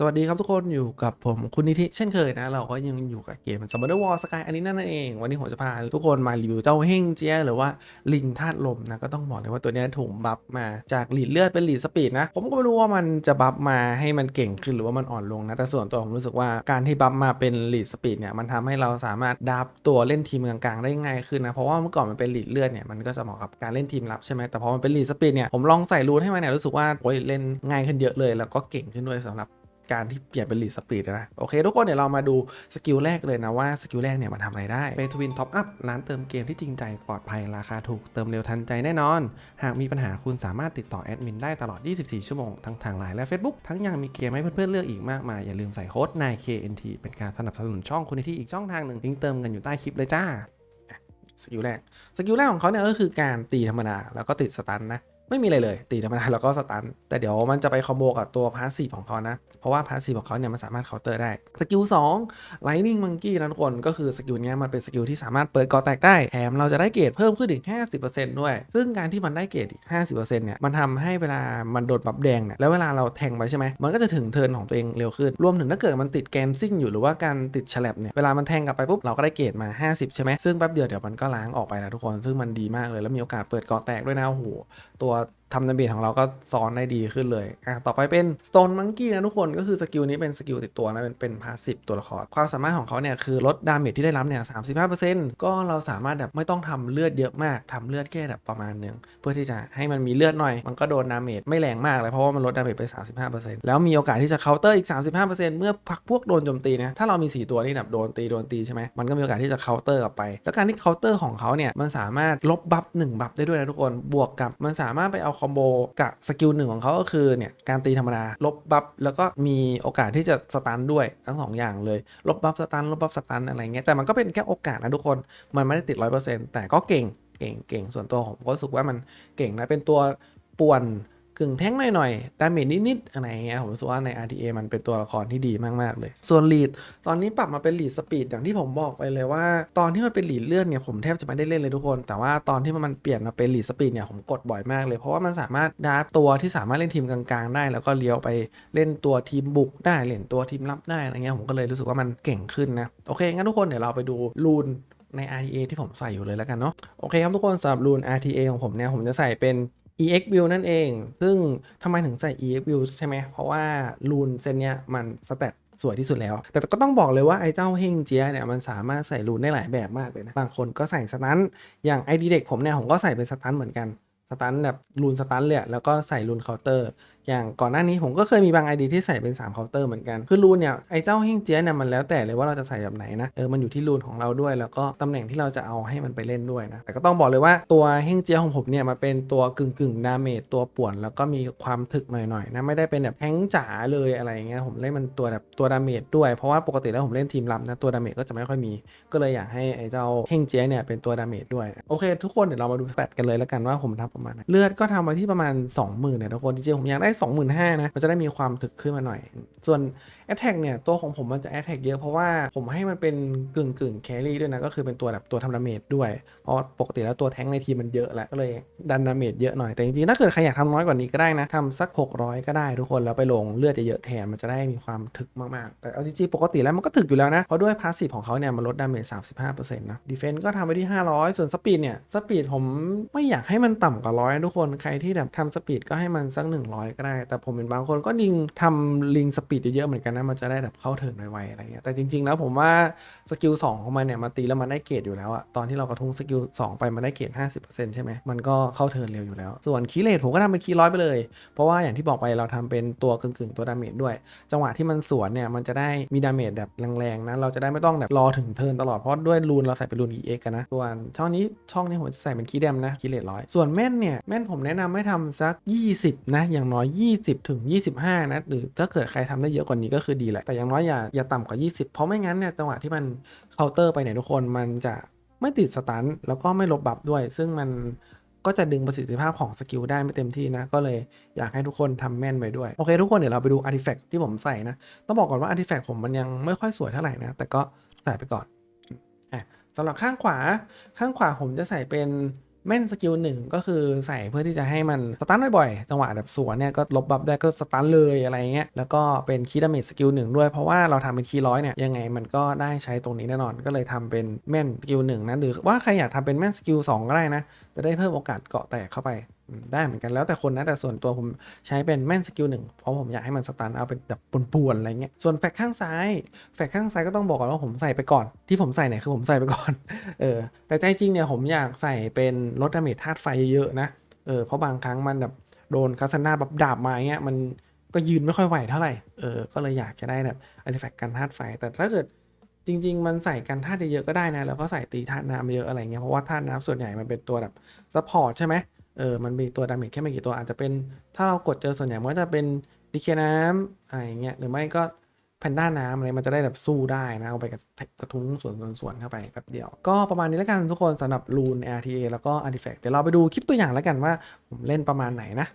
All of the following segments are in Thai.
สวัสดีครับทุกคนอยู่กับผมคุณนิธิเช่นเคยนะ เราก็ยังอยู่กับเกมซัมเบอร์วอลสกายอันนี้นั่นเอง วันนี้ผมจะพาทุกคนมารีวิวเจ้าเฮงเจียหรือว่าลิงธาตุลมนะ ก็ต้องบอกเลยว่าตัวนี้ถูกบัฟมาจากหลีดเลือดเป็นหลีดสปีดนะ ผมก็ไม่รู้ว่ามันจะบัฟมาให้มันเก่งขึ้นหรือว่ามันอ่อนลงนะ แต่ส่วนตัวผมรู้สึกว่าการที่บัฟมาเป็นหลีดสปีดเนี่ยมันทำให้เราสามารถดับตัวเล่นทีมกลางๆได้ง่ายขึ้นนะเพราะว่าเมื่อก่อนมันเป็นหลีดเลือดเนี่ยมันก็จะเหมาะกับการเล่นทีมรับใช่ไหมแต่พอมันเป็นหลีดสปีดเนี่ยผมลองใส่รูนให้มันเนี่ยรู้สึกว่าโอ้ยเล่นง่ายขึ้นเยอะเลย แล้วก็เก่งขึ้นด้วยสำหรับ การที่เปลี่ยนเป็นลีดสปีดนะ โอเค ทุกคนเดี๋ยวเรามาดูสกิลแรกเลยนะว่าสกิลแรกเนี่ยมันทำอะไรได้เ a ทวินท็อปอัพร้านเติมเกมที่จริงใจปลอดภัยราคาถูกเติมเร็วทันใจแน่นอน หากมีปัญหาคุณสามารถติดต่อแอดมินได้ตลอด 24 ชั่วโมง ทั้งทางไลน์และ Facebook ทั้งยังมีเกมให้เพื่อนๆเลือกอีกมากมายอย่าลืมใส่โค้ด 9KNT เป็นการสนับสนุนช่องคุณในที่อีกช่องทางหนึ่งลิงก์เติมกันอยู่ใต้คลิปเลยจ้าสกิลแรกสกิลแรกของเขาเนี่ยก็คือการตีธรรมดาแล้วก็ติดสตันนะ ไม่มีอะไรเลย ตีธรรมดาแล้วก็สตัน แต่เดี๋ยวมันจะไปคอมโบกับตัวพาสซีฟของเขานะ เพราะว่าพาสซีฟของเขาเนี่ยมันสามารถเคาน์เตอร์ได้ สกิล2 Lightning Monkey นะทุกคน ก็คือสกิลเนี้ยมันเป็นสกิลที่สามารถเปิดกอแตกได้ แถมเราจะได้เกรดเพิ่มขึ้นอีก 50%ด้วย ซึ่งการที่มันได้เกรดอีก 50%เนี่ยมันทำให้เวลามันโดนบัฟแดงเนี่ยแล้วเวลาเราแทงไปใช่ไหมมันก็จะถึงเทิร์นของตัวเองเร็วขึ้น รวมถึงถ้าเกิดมันติดแกนซิ่งอยู่หรือว่าการติดฉลับเนี่ยเวลามันแทงกลับไปปุ๊บเราก็ได้เกรดมา 50 ใช่ไหมซึ่งแป๊บเดียวเดี๋ยวมันก็ล้างออกไปแล้วทุกคน ซึ่งมันดีมากเลยแล้วมีโอกาสเปิดกอแตกด้วยนะโอ้โหตัว lot. ทำดาเมจของเราก็ซ้อนได้ดีขึ้นเลย อะ ต่อไปเป็น Stone Monkey นะทุกคน ก็คือสกิลนี้เป็นสกิลติดตัวนะ เป็นเป็นพาสซีฟตัวละคร ความสามารถของเขาเนี่ยคือลดดาเมจที่ได้รับเนี่ย35%ก็เราสามารถแบบไม่ต้องทำเลือดเยอะมากทำเลือดแค่แบบประมาณหนึง เพื่อที่จะให้มันมีเลือดหน่อย มันก็โดนดาเมจไม่แรงมากเลยเพราะว่ามันลดดาเมจไป 35%แล้วมีโอกาสที่จะเคาน์เตอร์อีก 35%เมื่อพักพวกโดนโจมตีนะ ถ้าเรามี 4 ตัวที่แบบโดนตีโดนตีใช่ไหมมันก็มีโอกาสที่จะเคาน์เตอร์กลับไป แล้วการที่เคาน์เตอร์ของเขาเนี่ยมันสามารถลบบัฟหนึ่งบัฟได้ด้วยนะทุกคน บวกกับมันสามารถไปเอาคอมโบกับสกิลหนึ่งของเขาก็คือเนี่ยการตีธรรมดาลบบัฟแล้วก็มีโอกาสที่จะสตันด้วยทั้งสองอย่างเลยลบบัฟสตันลบบัฟสตันอะไรเงี้ยแต่มันก็เป็นแค่โอกาสนะทุกคน มันไม่ได้ติดร้อยเปอร์เซ็นต์แต่ก็เก่งเก่งเก่งส่วนตัวผมก็รู้สึกว่ามันเก่งนะเป็นตัวป่วน กึ่งแท้งหน่อยๆดาเมจนิดๆอะไรเงี้ยผมรู้สึกว่าใน RTA มันเป็นตัวละครที่ดีมากๆเลย ส่วนลีดตอนนี้ปรับมาเป็นลีดสปีดอย่างที่ผมบอกไปเลยว่า ตอนที่มันเป็นลีดเลื่อนเนี่ยผมแทบจะไม่ได้เล่นเลยทุกคน แต่ว่าตอนที่มันเปลี่ยนมาเป็นลีดสปีดเนี่ยผมกดบ่อยมากเลยเพราะว่ามันสามารถดาร์ฟตัวที่สามารถเล่นทีมกลางๆ ได้ แล้วก็เลี้ยวไปเล่นตัวทีมบุกได้เล่นตัวทีมรับได้อะไรเงี้ยผมก็เลยรู้สึกว่ามันเก่งขึ้นนะโอเคงั้นทุกคนเดี๋ยวเราไปดูรูนใน RTA ที่ผมใส่อยู่เลยแล้วกันเนาะโอเคครับทุกคนสำหรับรูน RTA ของผมเนี่ยผมจะใส่เป็น EX Build นั่นเอง ซึ่งทำไมถึงใส่ EX Build ใช่ไหม เพราะว่ารูนเซนเนี้ยมันสเตตสวยที่สุดแล้ว แต่ก็ต้องบอกเลยว่าไอ้เจ้าเฮงเจียเนี่ยมันสามารถใส่รูนได้หลายแบบมากเลยนะ บางคนก็ใส่สตัน อย่าง ID เด็กผมเนี่ยผมก็ใส่เป็นสตันเหมือนกัน สตันแบบรูนสตันเลยแล้วก็ใส่รูนเคาน์เตอร์ อย่างก่อนหน้านี้ผมก็เคยมีบาง ID ที่ใส่เป็น3เคาน์เตอร์เหมือนกัน คือรูนเนี่ยไอ้เจ้าเฮงเจียเนี่ยมันแล้วแต่เลยว่าเราจะใส่แบบไหนนะเออมันอยู่ที่รูนของเราด้วย แล้วก็ตำแหน่งที่เราจะเอาให้มันไปเล่นด้วยนะแต่ก็ต้องบอกเลยว่าตัวเฮงเจียของผมเนี่ยมันเป็นตัวกึ่งกึ่งดาเมจตัวป่วน แล้วก็มีความถึกหน่อยๆนะไม่ได้เป็นแบบแทงจ๋าเลยอะไรเงี้ยผมเล่นมันตัวแบบตัวดาเมจด้วยเพราะว่าปกติแล้วผมเล่นทีมรับนะตัวดาเมจก็จะไม่ค่อยมี ก็เลยอยากให้ไอ้เจ้าเฮงเจียเนี่ยเป็นตัวดาเมจด้วยโอเค ทุกคนเดี๋ยวเรามาดูสแตกันเลยแล้วกันว่าผมทำประมาณเลือดก็ทำไว้ที่ประมาณ 20,000เนี่ยทุกคนจริงๆผมอยากได้25,000นะมันจะได้มีความถึกขึ้นมาหน่อย ส่วน a t t a c k เนี่ยตัวของผมมันจะ a t t a c k เยอะเพราะว่าผมให้มันเป็นกึ่งกึ่งแครี่ด้วยนะก็คือเป็นตัวแบบตัวทำดาเมจด้วย เพราะปกติแล้วตัวแท้งในทีมมันเยอะแหละก็เลยดันดาเมจเยอะหน่อยแต่จริงๆถ้าเกิดใครอยากทำน้อยกว่านี้ก็ได้นะทำสัก 600 ก็ได้ทุกคนแล้วไปลงเลือดเยอะๆแทนมันจะได้มีความถึกมากๆ แต่เอาจริงๆปกติแล้วมันก็ถึกอยู่แล้วนะเพราะด้วยพาสซีฟของเขาเนี่ยมันลดดาเมจ35%นะดีเฟนต์ก็ทำไว้ที่ 500 ส่วนสปีดเนี่ยสปีดผมไม่อยากให้มันต่ำกว่าร้อยทุกคนใครที่แบบทำสปีดก็ให้มันสัก 100 ก็ได้แต่ผมเป็นบางคนก็ลิงทำลิงสปีดเยอะๆเหมือนกันนะ มันจะได้แบบเข้าเทินไวๆอะไรเงี้ย แต่จริง ๆ แล้วผมว่าสกิล2ของมันเนี่ยมาตีแล้วมันได้เกรดอยู่แล้วอะตอนที่เรากระทุ้งสกิล2ไปมันได้เกรด50%ใช่ไหมมันก็เข้าเทินเร็วอยู่แล้ว ส่วนคีเลทผมก็ทำเป็นคีร้อยไปเลย เพราะว่าอย่างที่บอกไปเราทำเป็นตัวกึ่งๆตัวดาเมจด้วย จังหวะที่มันสวนเนี่ยมันจะได้มีดาเมจแบบแรงๆนะ เราจะได้ไม่ต้องแบบรอถึงเทินตลอด เพราะด้วยรูนเราใส่เป็นรูน EX กันนะ ส่วนช่องนี้ช่องนี้ผมจะใส่เป็นคีย์แดมนะคีเลทร้อยส่วนแม่นเนี่ยแม่นผมแนะนำให้ทำสัก 20 นะ อย่างน้อย20ถึง25 นะหรือถ้าเกิดใครทำได้เยอะกว่านี้ก็คือดีแหละแต่อย่างน้อยอย่าอย่าต่ำกว่า 20 เพราะไม่งั้นเนี่ยจังหวะที่มันเคาน์เตอร์ไปเนี่ยทุกคนมันจะไม่ติดสตันแล้วก็ไม่ลบบัฟด้วย ซึ่งมันก็จะดึงประสิทธิภาพของสกิลได้ไม่เต็มที่นะ ก็เลยอยากให้ทุกคนทำแม่นไปด้วย โอเคทุกคนเดี๋ยวเราไปดูอาร์ติแฟกต์ที่ผมใส่นะ ต้องบอกก่อนว่าอาร์ติแฟกต์ผมมันยังไม่ค่อยสวยเท่าไหร่นะ แต่ก็ใส่ไปก่อนอะสำหรับข้างขวาข้างขวาผมจะใส่เป็น แม่นสกิลหนึ่งก็คือใส่เพื่อที่จะให้มันสตันบ่อยๆจังหวะแบบสวนเนี่ยก็ลบบัฟได้ก็สตันเลยอะไรเงี้ยแล้วก็เป็นคีดาเมจสกิลหนึ่งด้วยเพราะว่าเราทำเป็นคีย์ร้อยเนี่ยยังไงมันก็ได้ใช้ตรงนี้แน่นอนก็เลยทำเป็นแม่นสกิลหนึ่งนะหรือว่าใครอยากทำเป็นแม่นสกิลสองก็ได้นะจะได้เพิ่มโอกาสเกาะแตกเข้าไป ได้เหมือนกันแล้วแต่คนนะแต่ส่วนตัวผมใช้เป็นแม่นสกิลหนึ่งเพราะผมอยากให้มันสตันเอาเป็นแบบป่วนๆอะไรเงี้ยส่วนแฟกข้างซ้าย แฟกข้างซ้ายก็ต้องบอกก่อนว่าผมใส่ไปก่อนที่ผมใส่เนี่ยคือผมใส่ไปก่อนเออแต่ใจจริงเนี่ยผมอยากใส่เป็นลดดาเมจธาตุไฟเยอะๆนะเออเพราะบางครั้งมันแบบโดนคาสนาแบบดาบมาเงี้ยมันก็ยืนไม่ค่อยไหวเท่าไหร่เออก็เลยอยากจะได้แบบอาร์ติแฟกต์กันธาตุไฟ แต่ถ้าเกิดจริง ๆ มันใส่กันธาตุเยอะก็ได้นะแล้วก็ใส่ตีธาตุน้ำเยอะอะไรเงี้ยเพราะว่าธาตุน้ำส่วนใหญ่มันเป็นตัวแบบซัพพอร์ตใช่ไหมเเออมันมีตัวดาเมจแค่ไม่กี่ตัวอาจจะเป็นถ้าเรากดเจอส่วนใหญ่มันก็จะเป็นดีเคน้ำอะไรอย่างเงี้ยหรือไม่ก็แพนด้าน้ำอะไรมันจะได้แบบสู้ได้นะเอาไปกับกระทุ้งสวนสวนสวนเข้าไปแป๊บเดียว ก็ประมาณนี้แล้วกันทุกคนสำหรับรูน RTA แล้วก็ Artifact เดี๋ยวเราไปดูคลิปตัวอย่างแล้วกันว่า ผมเล่นประมาณไหนนะ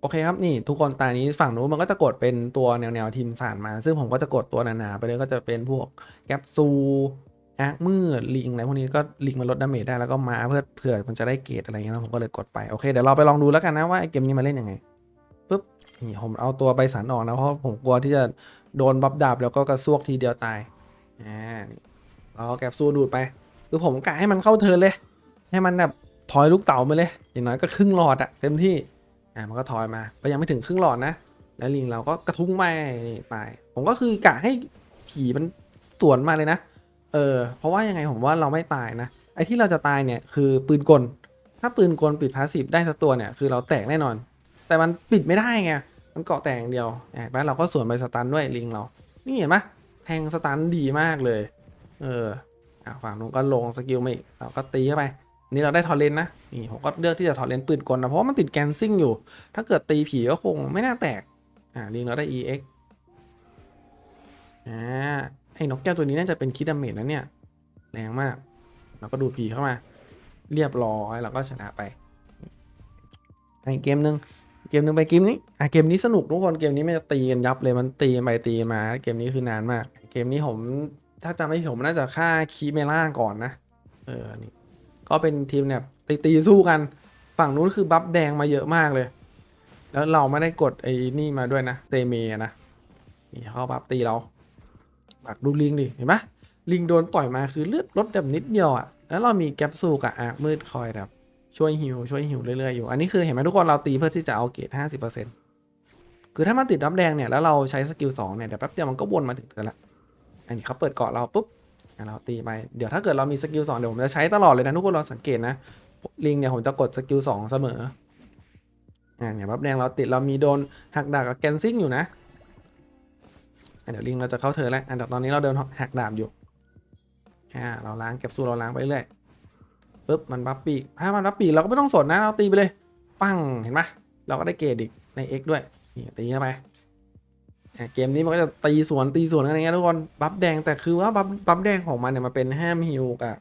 โอเคครับ นี่ทุกคนตานี้ฝั่งนู้นมันก็จะกดเป็นตัวแนวแนวทีมสานมา ซึ่งผมก็จะกดตัวหนาๆไปเลยก็จะเป็นพวกแกปซู อาร์คมืดลิงอะไรพวกนี้ก็ลิงมันลดดาเมจได้แล้วก็มาเพื่อเผื่อมันจะได้เกรดอะไรเงี้ยนะผมก็เลยกดไปโอเคเดี๋ยวเราไปลองดูแล้วกันนะว่าไอเกมนี้มาเล่นยังไงปุ๊บนี่ผมเอาตัวไปสันออกนะเพราะผมกลัวที่จะโดนบับดาบแล้วก็กระซวกทีเดียวตายอ่านี่เอาแกบซูดูดไป คือผมกะให้มันเข้าเทินเลย ให้มันแบบถอยลูกเต๋าไปเลย อย่างน้อยก็ครึ่งหลอดอะเต็มที่อ่ามันก็ถอยมาก็ยังไม่ถึงครึ่งหลอดนะ แล้วลิงเราก็กระทุ้งไม่ตาย ผมก็คือกะให้ผีมันสวนมาเลยนะ เออ เพราะว่ายังไงผมว่าเราไม่ตายนะ ไอ้ที่เราจะตายเนี่ยคือปืนกล ถ้าปืนกลปิดพาสซีฟได้สักตัวเนี่ยคือเราแตกแน่นอน แต่มันปิดไม่ได้ไง มันเกาะแต่อย่างเดียวเห็นปะเราก็สวนไปสตันด้วยลิงเรา นี่เห็นปะแทงสตันดีมากเลย เอออะฝั่งนู้นก็ลงสกิลมาอีกเราก็ตีเข้าไป นี่เราได้ทอร์เรนนะ นี่ผมก็เลือกที่จะทอร์เรนปืนกลนะ เพราะว่ามันติดแกนซิ่งอยู่ ถ้าเกิดตีผีก็คงไม่น่าแตก อ่าลิงเราได้ EX อ่า ไอ้นกแก้วตัวนี้น่าจะเป็นคิดดาเมจนะเนี่ย แรงมาก เราก็ดูดผีเข้ามา เรียบร้อยเราก็ชนะไปในเกมหนึ่งเกมหนึ่งไปเกมนี้อะเกมนี้สนุกทุกคนเกมนี้ไม่จะตีกันยับเลยมันตีไปตีมา เกมนี้คือนานมาก เกมนี้ผมถ้าจำไม่ผิดผมน่าจะฆ่าคีเมล่าก่อนนะเออนี่ก็เป็นทีมเนี่ยตีตีสู้กัน ฝั่งนู้นคือบัฟแดงมาเยอะมากเลย แล้วเราไม่ได้กดไอ้นี่มาด้วยนะเตเมนะนี่เขาบัฟตีเรา ปักดูลิงดิเห็นปะลิงโดนต่อยมาคือเลือดลดแบบนิดเดียวอะแล้วเรามีแกปซูกับอาร์มืดคอยแบบช่วยฮิวช่วยฮิวเรื่อยๆอยู่ อันนี้คือเห็นไหมทุกคนเราตีเพื่อที่จะเอาเกรดห้าสิบเปอร์เซ็นต์คือถ้ามันติดรับแดงเนี่ยแล้วเราใช้สกิลสองเนี่ยเดี๋ยวแป๊บเดียวมันก็วนมาถึงเธอละอันนี้เขาเปิดเกาะเราปุ๊บเราตีไปเดี๋ยวถ้าเกิดเรามีสกิลสองเดี๋ยวผมจะใช้ตลอดเลยนะทุกคนลองสังเกตนะลิงเนี่ยผมจะกดสกิลสองเสมออ่าเนี่ยรับแดงเราติดเรามีโดนหักดาบกับแกนซิ่งอยู่นะ เดี๋ยวลิงเราจะเข้าเธอแล้วอันเดี๋ยวตอนนี้เราเดินหักดาบอยู่อ่าเราล้างแคปซูลเราล้างไปเรื่อยปุ๊บมันบัฟปีกถ้ามันบัฟปีกเราก็ไม่ต้องสนนะเราตีไปเลย ปั้งเห็นไหมเราก็ได้เกรดอีกใน X ด้วยนี่ตีเข้าไปเกมนี้มันก็จะตีสวนตีสวนอะไรเงี้ยทุกคนบัฟแดงแต่คือว่าบัฟบัฟแดงของมันเนี่ยมันเป็นแฮมฮิลกับ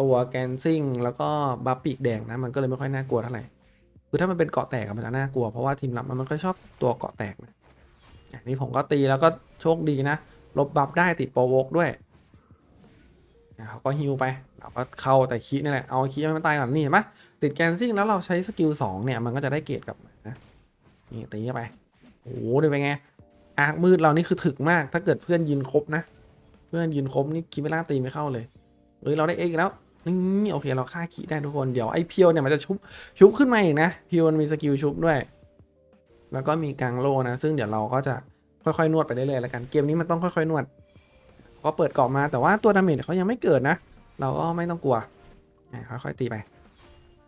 ตัวแกนซิ่งแล้วก็บัฟปีกแดงนะมันก็เลยไม่ค่อยน่ากลัวเท่าไหร่คือถ้ามันเป็นเกาะแตกมันจะน่ากลัวเพราะว่าทีมรับมันไม่ค่อยชอบตัวเกาะแตกนะ อันนี้ผมก็ตีแล้วก็โชคดีนะ ลบบัฟได้ติดโปรวกด้วยเขาก็ฮิวไปเราก็เข้าแต่คีนี่แหละ เอาคีให้มันตายก่อนนี่เห็นปะติดแกนซิ่งแล้วเราใช้สกิลสองเนี่ย มันก็จะได้เกรดกลับมานะนี่ตีไปโอ้โหดูเป็นไงอาร์คมืดเรานี่คือถึกมาก ถ้าเกิดเพื่อนยืนครบนะ เพื่อนยืนครบนี่คิไม่ล่าตีไม่เข้าเลยเฮ้ยเราได้เอกแล้วนี่โอเคเราฆ่าคีได้ทุกคนเดี๋ยวไอ้เพียวเนี่ยมันจะชุบชุบขึ้นมาอีกนะเพียวมันมีสกิลชุบด้วย แล้วก็มีกังโลนะ ซึ่งเดี๋ยวเราก็จะค่อยๆ นวดไปเรื่อยๆแล้วกัน เกมนี้มันต้องค่อยๆ นวด ก็เปิดกรอบมาแต่ว่าตัวดาเมจเขายังไม่เกิดนะ เราก็ไม่ต้องกลัวอะค่อยๆ ตีไป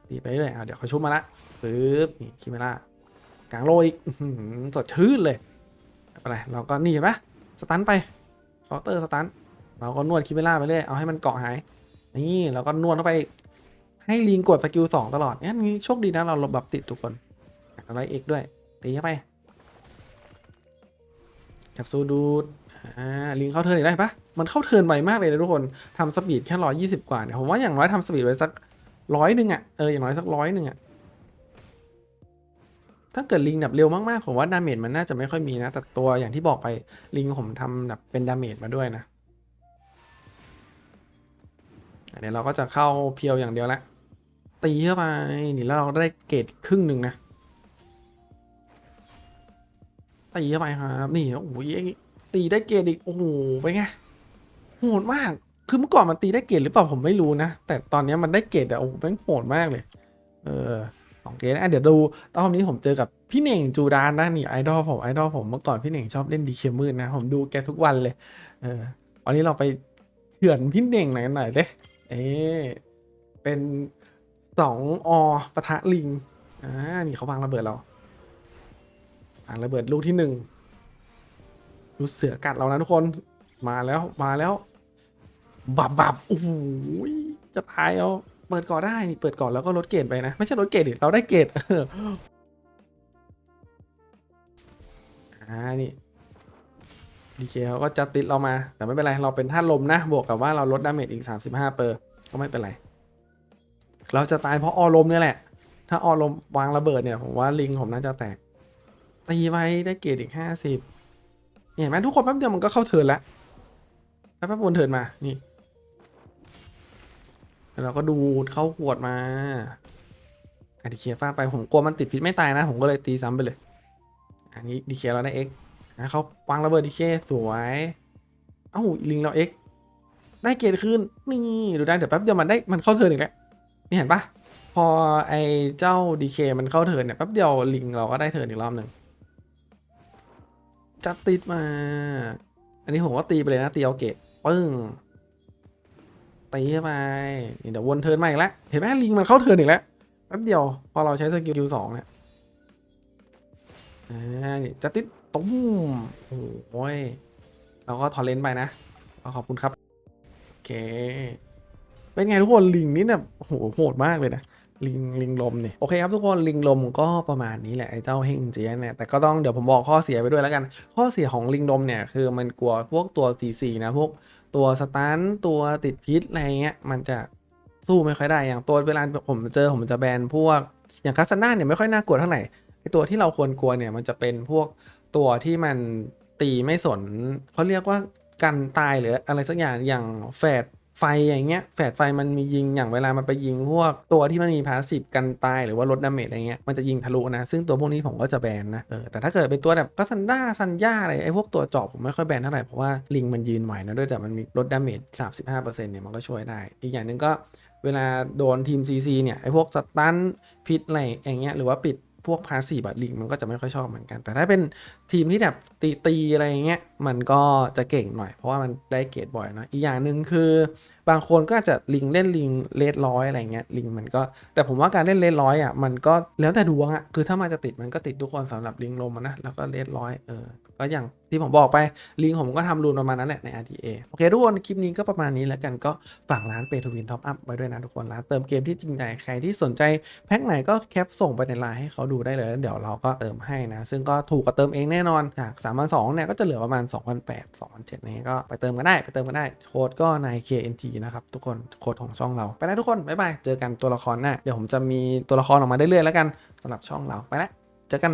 ตีไปเรื่อยเดี๋ยวเขาชุบมาละปึ๊บนี่คิเมล่ากลางโลอีกสดชื่นเลยไม่เป็นไร เราก็นี่เห็นปะสตันไปเคาน์เตอร์สตัน เราก็นวดคิเมล่าไปเรื่อย เอาให้มันเกาะหาย นี่เราก็นวดเข้าไป ให้ลิงกดสกิลสองตลอดเนี่ยนี่โชคดีนะเราลบแบบติดทุกคนอะไรเอกด้วย ตีเข้าไปแคปซูดูดอ่าลิงเข้าเทิร์นอีกได้ปะมันเข้าเทิร์นไวมากเลยนะทุกคนทำสปีดแค่ร้อยยี่สิบกว่าเนี่ยผมว่าอย่างน้อยทำสปีดไว้สักร้อยหนึ่งอะเอออย่างน้อยสักร้อยหนึ่งอะถ้าเกิดลิงแบบเร็วมากๆผมว่าดาเมจมันน่าจะไม่ค่อยมีนะแต่ตัวอย่างที่บอกไปลิงผมทำแบบเป็นดาเมจมาด้วยนะอันนี้เราก็จะเข้าเพียวอย่างเดียวละตีเข้าไปนี่แล้วเราได้เกรดครึ่งหนึ่งนะ ตีเข้าไปครับนี่โอ้ยตีได้เกรดอีกโอ้โหเป็นไงโหดมาก คือเมื่อก่อนมันตีได้เกรดหรือเปล่าผมไม่รู้นะ แต่ตอนนี้มันได้เกรดอะโอ้โหแม่งโหดมากเลย เออสองเกรดนะเดี๋ยวดูตอนนี้ผมเจอกับพี่เหน่งจูดานนะนี่ไอดอลผมไอดอลผมเมื่อก่อนพี่เหน่งชอบเล่นดีเคมืดนะ ผมดูแกทุกวันเลย เออวันนี้เราไปเฉือนพี่เหน่งหน่อยหน่อยเลยเอ๊เป็นสองอปะทะลิงอ่านี่เขาวางระเบิดเรา วางระเบิดลูกที่หนึ่งดูเสือกัดเรานะทุกคนมาแล้วมาแล้ว บับบับโอ้โหจะตายเอาเปิดก่อนได้นี่เปิดก่อนแล้วก็ลดเกรดไปนะ ไม่ใช่ลดเกรดดิเราได้เกรดอ่านี่ดีเคเขาก็จะติดเรามา แต่ไม่เป็นไร เราเป็นท่าตุลมนะ บวกกับว่าเราลดดาเมจอีก 35 เปอร์ ก็ไม่เป็นไร เราจะตายเพราะออลมเนี่ยแหละ ถ้าออลมวางระเบิดเนี่ย ผมว่าลิงผมน่าจะแตก ตีไว้ได้เกรดอีก50เนี่ยเห็นไหมทุกคนแป๊บเดียวมันก็เข้าเทิร์นแล้วแป๊บๆบนเทิร์นมา นี่แล้วเราก็ดูดเข้าขวดมาอันดีเคฟาดไปผมกลัวมันติดพิษไม่ตายนะ ผมก็เลยตีซ้ำไปเลย อันนี้ดีเคียเราได้ X นะเขาวางระเบิดดีเคสวย เอ้าลิงเรา X ได้เกรดขึ้นนี่ดูได้เดี๋ยวแป๊บเดียวมันได้มันเข้าเทิร์นอีกแล้วนี่เห็นปะพอไอเจ้าดีเคมันเข้าเทิร์นเนี่ยแป๊บเดียวลิงเราก็ได้เทิร์นอีกรอบหนึ่ง จัดติดมา อันนี้ผมก็ตีไปเลยนะ ตีเอาเกรดปึ้ง ตีเข้าไปเดี๋ยววนเทิร์นมาอีกแล้ว เห็นไหมลิงมันเข้าเทิร์นอีกแล้ว แป๊บเดียว พอเราใช้สกิลสองเนี่ยอ่านี่จะติดตุ้มโอ้ย เราก็ทอร์เรนไปนะ ขอบคุณครับ โอเค เป็นไงทุกคนลิงนี่เนี่ยโอ้โหโหดมากเลยนะ ลิงลิงลมเนี่ยโอเคครับทุกคนลิงลมก็ประมาณนี้แหละไอ้เจ้าเฮงเจียเนี่ยแต่ก็ต้องเดี๋ยวผมบอกข้อเสียไปด้วยแล้วกัน ข้อเสียของลิงลมเนี่ยคือมันกลัวพวกตัว CC นะพวกตัวสตันตัวติดพิษอะไรเงี้ยมันจะสู้ไม่ค่อยได้อย่างตัวเวลาผมเจอผมจะแบนพวก อย่างคาสนาเนี่ยไม่ค่อยน่ากลัวเท่าไหร่ไอตัวที่เราควรกลัวเนี่ยมันจะเป็นพวกตัวที่มันตีไม่สนเขาเรียกว่ากันตายหรืออะไรสักอย่างอย่างแฝด ไฟอย่างเงี้ยแฝดไฟมันมียิงอย่างเวลามันไปยิงพวกตัวที่มันมีพาสซีฟกันตายหรือว่าลดดาเมจอะไรเงี้ยมันจะยิงทะลุนะ ซึ่งตัวพวกนี้ผมก็จะแบนนะเออแต่ถ้าเกิดเป็นตัวแบบกัสันด้าซันย่าอะไรไอ้พวกตัวจอบผมไม่ค่อยแบนเท่าไหร่เพราะว่าลิงมันยืนไหวนะด้วยแต่มันมีลดดาเมจ35%เนี่ยมันก็ช่วยได้ อีกอย่างหนึ่งก็เวลาโดนทีม CC เนี่ยไอ้พวกสตันพิษอะไรอย่างเงี้ยหรือว่าปิดพวกพาสซีฟแบบลิงมันก็จะไม่ค่อยชอบเหมือนกัน แต่ถ้าเป็น ทีมที่แบบตีตีอะไรเงี้ยมันก็จะเก่งหน่อย เพราะว่ามันได้เกรดบ่อยเนอะอีกอย่างหนึ่งคือบางคนก็อาจจะลิงเล่นลิงเลดร้อยอะไรเงี้ยลิงมันก็แต่ผมว่าการเล่นเลดร้อยอะมันก็แล้วแต่ดวงอะคือถ้ามันจะติดมันก็ติดทุกคนสำหรับลิงลมนะแล้วก็เลดร้อยเออก็อย่างที่ผมบอกไปลิงผมก็ทำรูนประมาณนั้นแหละใน RTA โอเคทุกคนคลิปนี้ก็ประมาณนี้แล้วกันก็ฝากร้านเปทวินท็อปอัพไว้ด้วยนะทุกคนร้านเติมเกมที่จริงใจใครที่สนใจแพ็คไหนก็แคปส่งไปในไลน์ให้เขาดูได้เลยแล้วเดี๋ยวเราก็เติมให้นะซึ่งก็ถูกกว่าเติมเองแน่นอนจาก3 2 0 0เนี่ยก็จะเหลือประมาณ 2,800 2,700นี่ก็ไปเติมกันได้ไปเติมกันได้โค้ดก็ใน KNT นะครับทุกคนโค้ดของช่องเราไปแล้วทุกคนบ๊ายบายเจอกันตัวละครหน้าเดี๋ยวผมจะมีตัวละครออกมาเรื่อยๆแล้วกันสำหรับช่องเราไปแล้วเจอกัน